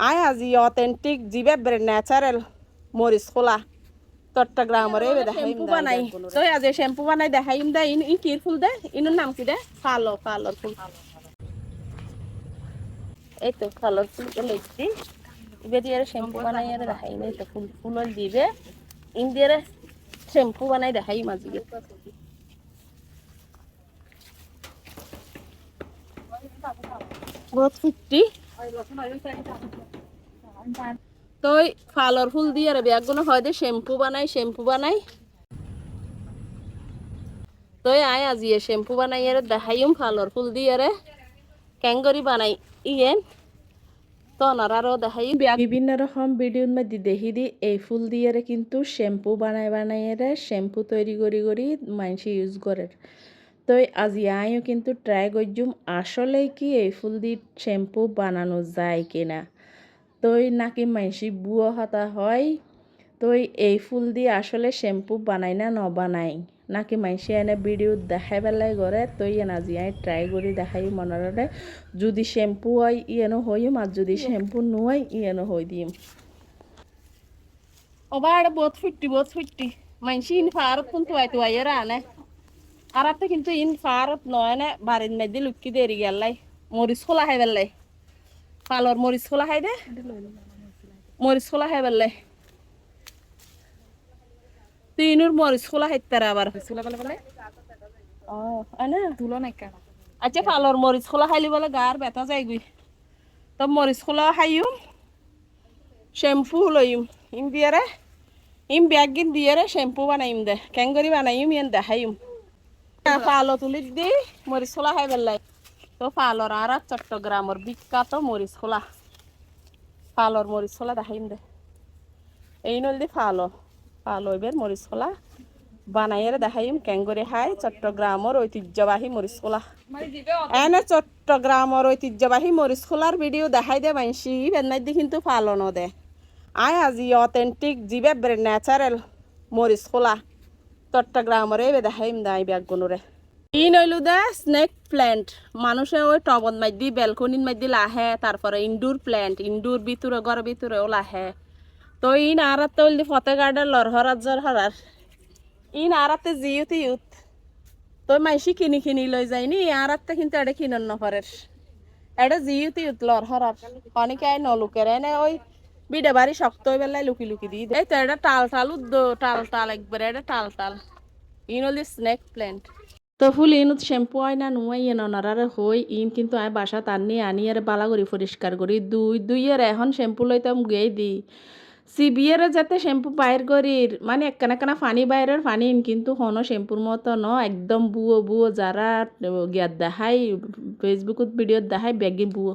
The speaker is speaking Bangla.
আয় আজি অথেন্টিক জিবে ন্যাচারাল মরিচ খোলা চট্টগ্রামের এই শ্যাম্পু বানাই তো আজ শ্যাম্পু বানাই দেখাইম দে ইন ই কির ফুল দে ইনুর নাম কি দে ফালো ফালোর ফুল এই তো ফালোর ফুল তো লইছি ইবে দিয়ে শ্যাম্পু বানাই আর দেখাই নাই তো ফুল ফুল দিবে ইন দিয়ে শ্যাম্পু বানাই দেখাই মাঝিকে বহুত ফুটি তো ফালর ফুল দিয়ে আর ব্যাগগুলো হয় দে শ্যাম্পু বানাই শ্যাম্পু বানাই। তো আয় আজিয়ে শ্যাম্পু বানাই আর দেখাইম ফালর ফুল দিয়ে রে ক্যাঙ্গরি বানাই ইয়েন তো আরও দেখাই বিভিন্ন রকম ভিডিওর মধ্যে দেখি দি এই ফুল দিয়ে কিন্তু শ্যাম্পু বানাই বানাই রে শ্যাম্পু তৈরি করি করি মানুষ ইউজ করে তো আজি আমিও কিন্তু ট্রাই করছুম আসলে কি এই ফুল দিয়ে শ্যাম্পু বানানো যায় কিনা। তো নাকি মাইসি বুয়ো হতা হয়? তই এই ফুল দিয়ে আসলে শ্যাম্পু বানাই না ন বানাই নাকি মাইসি এনে ভিডিও দেখাই পেলাই করে তই আজি আই ট্রাই করি দেখাই মনরে যদি শ্যাম্পু হয়, ইয়েনো হইম আর যদি শ্যাম্পু নয় ইয়েনো হই দিম। ওবার বহুত ফুটি বহুত ফুটি মানসি ইন ফারত কিন্তু আইতো আইয়ের আনে। আর কিন্তু ইন ফারত নয় না? বাড়ির মধ্যে লুকি দেরি গেলাই মরিচ খোলা খাই বেলাই পালর মরিচ খোলা খাই দে। মরিচ খোলা খাই বেলাই তুই ইনুর মরিচ খোলা খাইতে আবার ও আনা তুলো নাই কেন আচ্ছা পালর মরিচ খোলা খাইলি বলে গার ব্যথা গুই তো মরিচ খোলা খাইম শ্যাম্পু লইম ইম দিয়ারে ইম ব্যাগ গিন দিয়ারে শ্যাম্পু বানাইম দে। কেঙ্গরি বানাইম ইয়ান দেখাইম পালো তুলি দি মরিচ খোলা খাই বেলাই তো পালর আর চট্টগ্রামের বিখ্যাত মরিচ খোলা পালর মরিচ খোলা দেখাইম দে এই নল দি পালো পালো এবার মরিচ খোলা বানাইয়ের দেখাইম কেঙ্গরি খাই চট্টগ্রামের ঐতিহ্যবাহী মরিচ খোলা এনে চট্টগ্রামের ঐতিহ্যবাহী মরিচ খোলার ভিডিও দেখাই দে মানসি বেনাই দি কিন্তু পালন দে আয় আজি অথেন্টিক জিবে ন্যাচারাল মরিচ খোলা চট্টগ্রামের এই দেখাইম দে দাই ব্যাগগুলোরে ই নইলু দে স্নেক প্ল্যান্ট মানুষে ওই টবত মাইদি বেলকনির মাইদি লাহে, তারপরে ইনডোর প্ল্যান্ট ইনডোর ভিতরে ঘরের ভিতরেও লাহে। তো ইন আর তৈলি ফতে গার্ডের লরহরাত জরহরার ইন আরাতে জিউত ইউত তো মাইসি কিনি কিনি লই যায়নি আরাতে কিন্তু এটা কিনন নপরের এটা জিউত ইউত লরহরার অনেকে আই নলুকের, এনে ওই বিডে বাড়ি শক্ত হয়ে বেলায় লুকি লুকি দিয়ে। এই তো এটা টাল টাল উদ্দ, টাল টাল একবারে এটা টাল টাল। ইন হলি স্নেক প্ল্যান্ট তো ফুল ইনত শ্যাম্পু হয় না নুয়াই এন ননারারে হই, ইন কিন্তু আমি বাসা তার নিয়ে আনি আর বালা করি পরিষ্কার করি। দুই দুই আর এখন শ্যাম্পু লইতাম গেই দি। সিবিয়ারে যাতে শ্যাম্পু বাইর করির মানে একখানা একখানা ফানি বাইরের ফানি ইন কিন্তু হন শ্যাম্পুর মতো ন, একদম বুয়ো বুয়ো যারা গিয়াত দেখাই, ফেসবুকত ভিডিওত দেখাই বেগি বুয়ো।